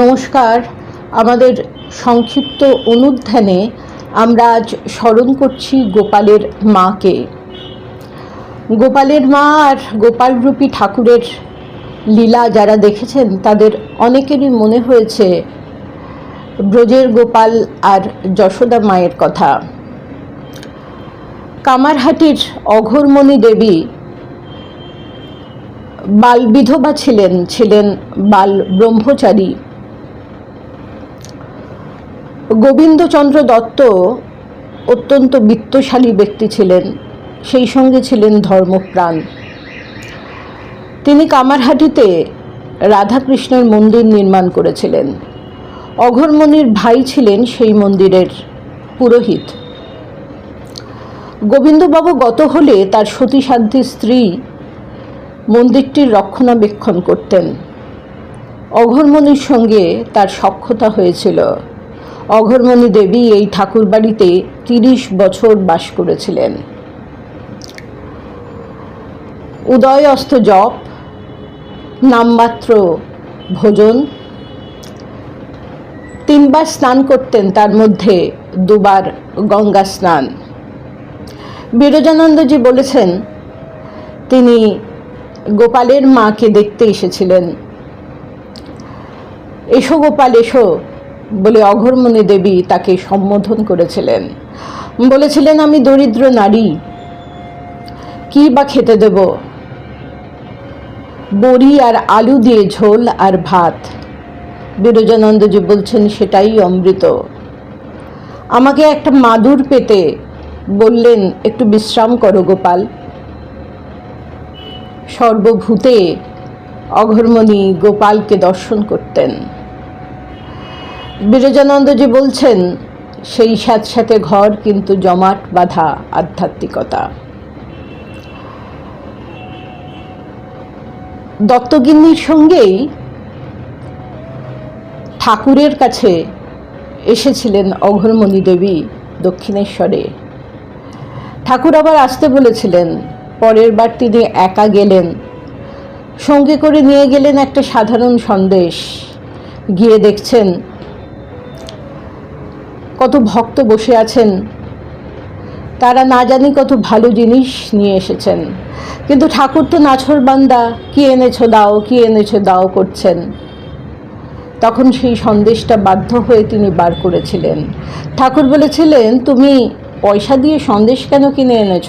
নমস্কার। আমাদের সংক্ষিপ্ত অনুধ্যানে আমরা আজ স্মরণ করছি গোপালের মাকে। গোপালের মা আর গোপালরূপী ঠাকুরের লীলা যারা দেখেছেন, তাদের অনেকেরই মনে হয়েছে ব্রজের গোপাল আর যশোদা মায়ের কথা। কামারহাটির অঘরমণি দেবী বাল বিধবা ছিলেন ছিলেন বাল ব্রহ্মচারী। গোবিন্দচন্দ্র দত্ত অত্যন্ত বিত্তশালী ব্যক্তি ছিলেন, সেই সঙ্গে ছিলেন ধর্মপ্রাণ। তিনি কামারহাটিতে রাধাকৃষ্ণের মন্দির নির্মাণ করেছিলেন। অঘরমণির ভাই ছিলেন সেই মন্দিরের পুরোহিত। গোবিন্দবাবু গত হলে তার সতীসাধ্যী স্ত্রী মন্দিরটির রক্ষণাবেক্ষণ করতেন। অঘরমণির সঙ্গে তার সখ্যতা হয়েছিল। অঘরমণি দেবী এই ঠাকুরবাড়িতে তিরিশ বছর বাস করেছিলেন। উদয় অস্ত জপ, নামমাত্র ভোজন, তিনবার স্নান করতেন তার মধ্যে দুবার গঙ্গা স্নান। বিরজানন্দজি বলেছেন, তিনি গোপালের মাকে দেখতে এসেছিলেন। এসো গোপাল, এসো। বলে অঘরমণি দেবী তাকে সম্বোধন করেছিলেন। বলেছিলেন, আমি দরিদ্র নারী, কি বা খেতে দেব? বড়ি আর আলু দিয়ে ঝোল আর ভাত। বিরজানন্দজি বলছেন, সেটাই অমৃত। আমাকে একটা মাদুর পেতে বললেন, একটু বিশ্রাম করো গোপাল। সর্বভূতে অঘরমণি গোপালকে দর্শন করতেন। বিরজানন্দজি বলছেন, সেই সাথে ঘর কিন্তু জমাট, বাঁধা, আধ্যাত্মিকতা। দত্তগিন্নির সঙ্গেই ঠাকুরের কাছে এসেছিলেন অঘরমণি দেবী দক্ষিণেশ্বরে। ঠাকুর আবার আসতে বলেছিলেন, পরের বার তিনি একা গেলেন। সঙ্গে করে নিয়ে গেলেন একটা সাধারণ সন্দেশ। গিয়ে দেখছেন কত ভক্ত বসে আছেন। তারা না জানি কত ভালো জিনিস নিয়ে এসেছেন। কিন্তু ঠাকুর তো নাছর বান্দা, কি এনেছো দাও, কি এনেছো দাও করছেন। তখন সেই সন্দেশটা বাধ্য হয়ে তিনি বার করেছিলেন। ঠাকুর বলেছিলেন, তুমি পয়সা দিয়ে সন্দেশ কেন কিনে এনেছ?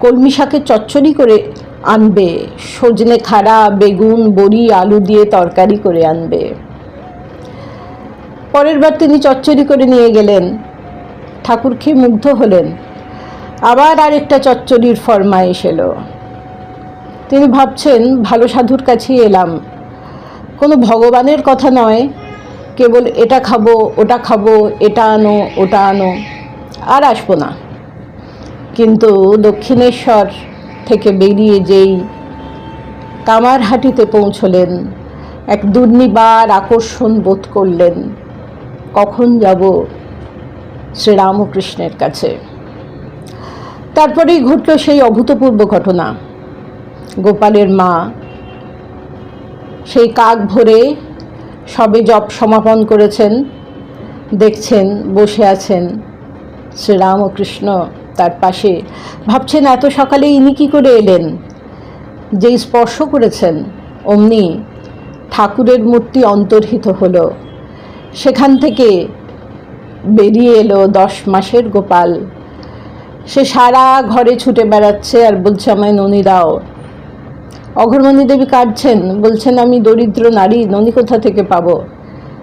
কলমি শাকের চচ্চড়ি করে আনবে, সজনে খাড়া, বেগুন, বড়ি, আলু দিয়ে তরকারি করে আনবে। পরের বার তিনি চচ্চড়ি করে নিয়ে গেলেন। ঠাকুর খেয়ে মুগ্ধ হলেন। আবার আরেকটা চচ্চড়ির ফরমাইশ এলো তিনি ভাবছেন, ভালো সাধুর কাছেই এলাম। কোনো ভগবানের কথা নয়। কেবল এটা খাব, ওটা খাব, এটা আনো, ওটা আনো, আর আসব না। কিন্তু দক্ষিণেশ্বর থেকে বেরিয়ে যেই কামারহাটিতে পৌঁছলেন, এক দুর্নিবার আকর্ষণ বোধ করলেন। কখন যাব শ্রীরামকৃষ্ণের কাছে। তারপরেই ঘটল সেই অভূতপূর্ব ঘটনা। গোপালের মা সেই কাক ভরে সবে জপ সমাপন করেছেন, দেখছেন, বসে আছেন শ্রীরামকৃষ্ণ তার পাশে। ভাবছেন, এত সকালে ইনি কী করে এলেন? যেই স্পর্শ করেছেন, অমনি ঠাকুরের মূর্তি অন্তর্হিত হলো। সেখান থেকে বেরিয়ে এলো দশ মাসের গোপাল। সে সারা ঘরে ছুটে বেড়াচ্ছে আর বলছে আমায় ননি দাও। অঘরমণি দেবী কাঁদছেন, বলছেন, আমি দরিদ্র নারী, ননি কোথা থেকে পাবো?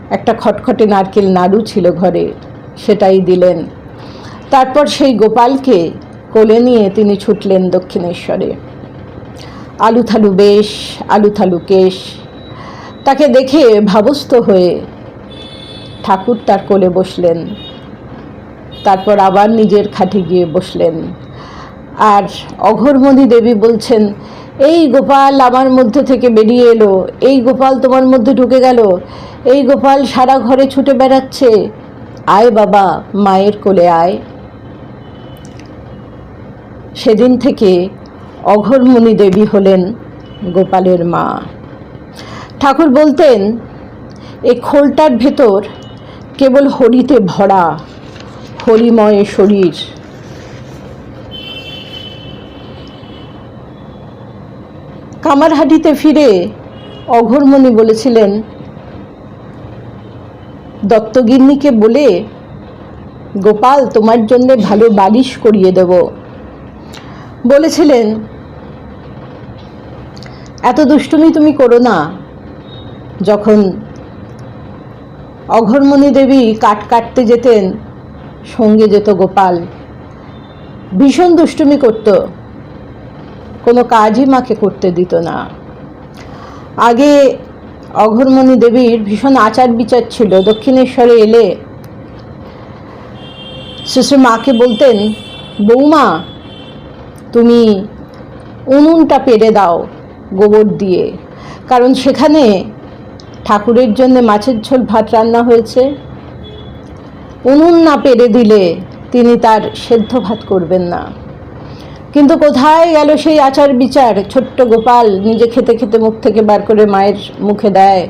একটা খটখটে নারকেল নাড়ু ছিল ঘরে, সেটাই দিলেন। তারপর সেই গোপালকে কোলে নিয়ে তিনি ছুটলেন দক্ষিণেশ্বরে। আলু থালু বেশ আলু থালু কেশ, তাকে দেখে ভাবস্থ হয়ে ঠাকুর তার কোলে বসলেন। তারপর আবার নিজের খাটে গিয়ে বসলেন। আর অঘরমণি দেবী বলছেন, এই গোপাল আমার মধ্যে থেকে বেরিয়ে এলো। এই গোপাল তোমার মধ্যে ঢুকে গেল। এই গোপাল সারা ঘরে ছুটে বেড়াচ্ছে। আয় বাবা, মায়ের কোলে আয়। সেদিন থেকে অঘরমণি দেবী হলেন গোপালের মা। ঠাকুর বলতেন, এই খোলটার ভেতর কেবল হরিতে ভরা হরিময় শরীর। কামারহাটিতে ফিরে অঘরমণি বলেছিলেন, দত্তগিন্নিকে বলে, গোপাল তোমার জন্য ভালো বালিশ করিয়ে দেব। বলেছিলেন, এত দুষ্টুমি তুমি করো না। যখন অঘরমণি দেবী কাট কাটতে যেতেন, সঙ্গে যেত গোপাল। ভীষণ দুষ্টুমি করত, কোনো কাজই মাকে করতে দিত না। আগে অঘরমণি দেবীর ভীষণ আচার বিচার ছিল। দক্ষিণেশ্বরে এলে শিশু মাকে বলতেন, বৌমা, তুমি উনুনটা পেরে দাও গোবর দিয়ে। কারণ সেখানে ঠাকুরের জন্য মাছের ঝোল, ভাত রান্না হয়েছে। উনুন না পেরে দিলে তিনি তার সেদ্ধ ভাত করবেন না। কিন্তু কোথায় গেল সেই আচার বিচার? ছোট্ট গোপাল নিজে খেতে খেতে মুখ থেকে বার করে মায়ের মুখে দেয়।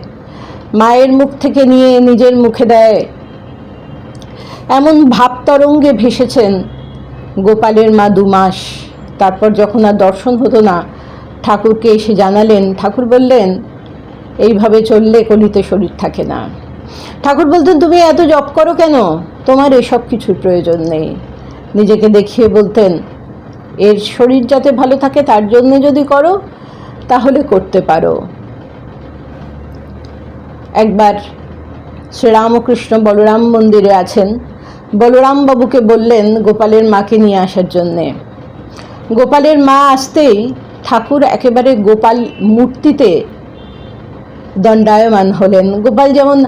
মায়ের মুখ থেকে নিয়ে নিজের মুখে দেয়। এমন ভাব তরঙ্গে ভেসেছেন গোপালের মা দু মাস। তারপর যখন আর দর্শন হতো না, ঠাকুরকে এসে জানালেন, ঠাকুর বললেন এইভাবে চললে কলিতে শরীর থাকে না। ঠাকুর বলতেন, তুমি এত জপ করো কেন? তোমার এসব কিছুর প্রয়োজন নেই। নিজেকে দেখিয়ে বলতেন, এর শরীর যাতে ভালো থাকে, তার জন্য যদি করো, তাহলে করতে পারো। একবার শ্রীরামকৃষ্ণ বলরাম মন্দিরে আছেন। বলরাম বাবুকে বললেন গোপালের মাকে নিয়ে আসার জন্যে। গোপালের মা আসতেই ঠাকুর একেবারে গোপাল মূর্তিতে দণ্ডায়মান হলেন। গোপাল যেমন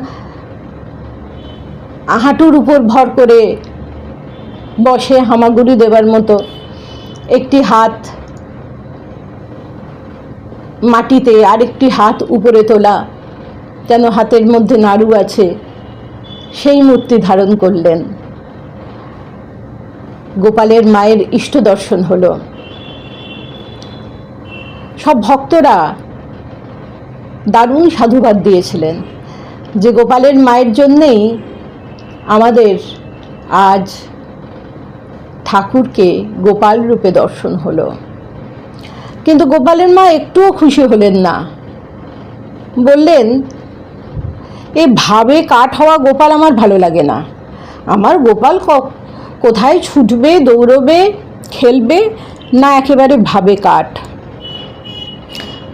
হাঁটুর উপর ভর করে বসে হামাগুড়ি দেবার মতো একটি হাত মাটিতে আরেকটি হাত উপরে তোলা যেন হাতের মধ্যে নাড়ু আছে, সেই মূর্তি ধারণ করলেন। গোপালের মায়ের ইষ্ট দর্শন হলো। সব ভক্তরা দারুণ সাধুবাদ দিয়েছিলেন যে গোপালের মায়ের জন্যেই আমাদের আজ ঠাকুরকে গোপাল রূপে দর্শন হলো। কিন্তু গোপালের মা একটুও খুশি হলেন না। বললেন, এ ভাবে কাঠ হওয়া গোপাল আমার ভালো লাগে না। আমার গোপাল কোথায় ছুটবে, দৌড়বে, খেলবে, না একেবারে ভাবে কাঠ।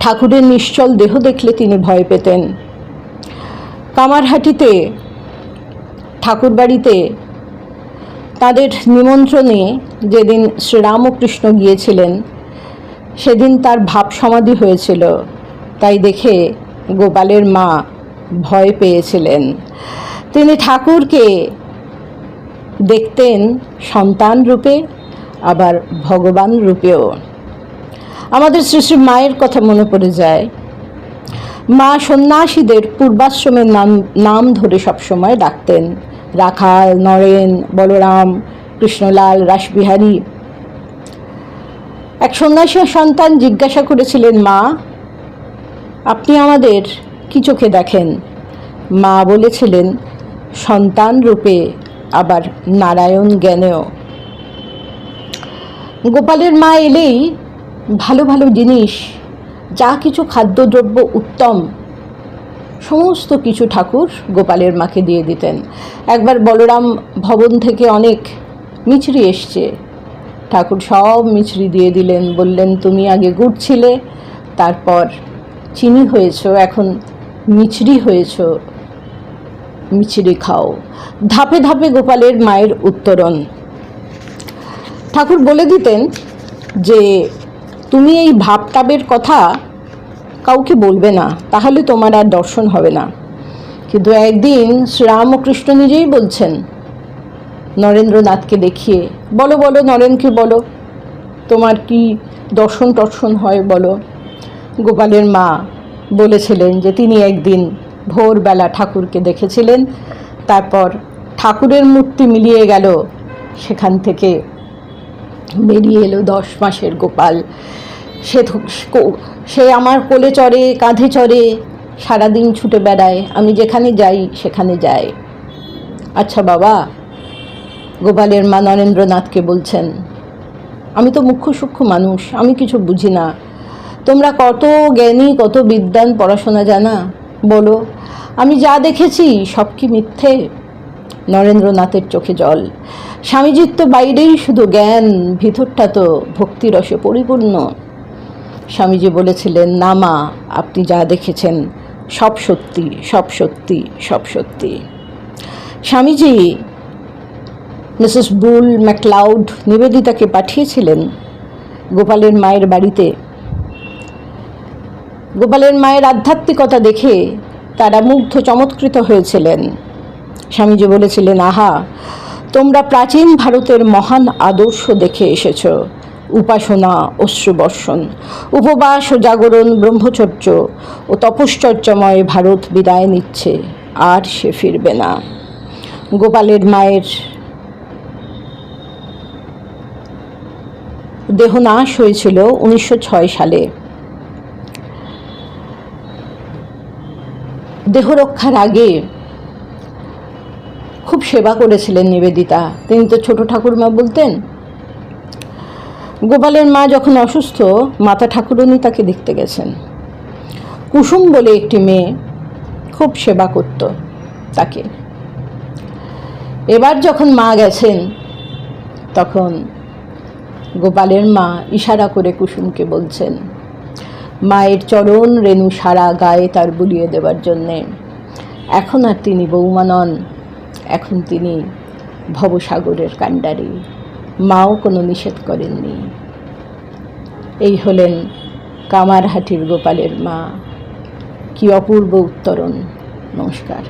ঠাকুরের নিশ্চল দেহ দেখলে তিনি ভয় পেতেন। কামারহাটিতে, ঠাকুরবাড়িতে তাদের নিমন্ত্রণে যেদিন শ্রীরামকৃষ্ণ গিয়েছিলেন, সেদিন তার ভাব সমাধি হয়েছিল। তাই দেখে গোপালের মা ভয় পেয়েছিলেন। তিনি ঠাকুরকে দেখতেন সন্তান রূপে আবার ভগবান রূপেও আমাদের শ্রী মায়ের কথা মনে পড়ে যায়। মা সন্ন্যাসীদের পূর্বাশ্রমের নাম নাম ধরে সবসময় ডাকতেন। রাখাল, নরেন, বলরাম, কৃষ্ণলাল, রাসবিহারী। এক সন্ন্যাসী সন্তান জিজ্ঞাসা করেছিলেন, মা, আপনি আমাদের কি চোখে দেখেন? মা বলেছিলেন, সন্তান রূপে, আবার নারায়ণ জ্ঞানেও। গোপালের মা এলেই ভালো ভালো জিনিস, যা কিছু খাদ্যদ্রব্য উত্তম, সমস্ত কিছু ঠাকুর গোপালের মাকে দিয়ে দিতেন। একবার বলরাম ভবন থেকে অনেক মিছরি এসছে। ঠাকুর সব মিছরি দিয়ে দিলেন, বললেন, তুমি আগে গুড় ছিলে তারপর চিনি হয়েছো, এখন মিছরি হয়েছো, মিছরি খাও। ধাপে ধাপে গোপালের মায়ের উত্তরণ। ঠাকুর বলে দিতেন যে তুমি এই ভাবটাবের কথা কাউকে বলবে না, তাহলে তোমার আর দর্শন হবে না। কিন্তু একদিন শ্রীরামকৃষ্ণ নিজেই বলছেন, নরেন্দ্রনাথকে দেখিয়ে, বলো বলো, নরেনকে বলো, তোমার কি দর্শন টর্শন হয় বলো? গোপালের মা বলেছিলেন যে তিনি একদিন ভোরবেলা ঠাকুরকে দেখেছিলেন, তারপর ঠাকুরের মূর্তি মিলিয়ে গেল সেখান থেকে বেরিয়ে এলো দশ মাসের গোপাল। সে সে আমার কোলে চড়ে, কাঁধে চড়ে, সারাদিন ছুটে বেড়ায়। আমি যেখানে যাই, সেখানে যায়। আচ্ছা বাবা, গোপালের মা নরেন্দ্রনাথকে বলছেন, আমি তো মুখ্য সূক্ষ্ম মানুষ, আমি কিছু বুঝি না। তোমরা কত জ্ঞানী, কত বিদ্যান পড়াশোনা জানা। বলো, আমি যা দেখেছি, সব কি মিথ্যে? নরেন্দ্রনাথের চোখে জল। স্বামীজির তো বাইরেই শুধু জ্ঞান, ভিতরটা তো ভক্তিরসে পরিপূর্ণ। স্বামীজি বলেছিলেন, না মা, আপনি যা দেখেছেন, সব সত্যি সব সত্যি সব সত্যি। স্বামীজি মিসেস বুল ম্যাকলাউড নিবেদিতাকে পাঠিয়েছিলেন গোপালের মায়ের বাড়িতে। গোপালের মায়ের আধ্যাত্মিকতা দেখে তারা মুগ্ধ চমৎকৃত হয়েছিলেন। স্বামীজি বলেছিলেন, আহা, তোমরা প্রাচীন ভারতের মহান আদর্শ দেখে এসেছ। উপাসনা, অশ্রুবর্ষণ, উপবাস ও জাগরণ ব্রহ্মচর্য ও তপশ্চর্যাময় ভারত বিদায় নিচ্ছে, আর সে ফিরবে না। গোপালের মায়ের দেহনাশ হয়েছিল উনিশশো ছয় সালে। দেহরক্ষার আগে খুব সেবা করেছিলেন নিবেদিতা। তিনি তো ছোট ঠাকুরমা বলতেন, গোপালের মা যখন অসুস্থ, মাতা ঠাকুরনি তাকে দেখতে গেছেন। কুসুম বলে একটি মেয়ে খুব সেবা করত তাকে। এবার যখন মা গেছেন, তখন গোপালের মা ইশারা করে কুসুমকে বলছেন, মায়ের চরণ রেণু সারা গায়ে তার বুলিয়ে দেবার জন্যে। এখন আর তিনি বৌমা নন। এখন তিনি ভবসাগরের কাণ্ডারি। মাও কোনো নিষেধ করেননি। এই হলেন কামারহাটির গোপালের মা। কি অপূর্ব উত্তরণ। নমস্কার।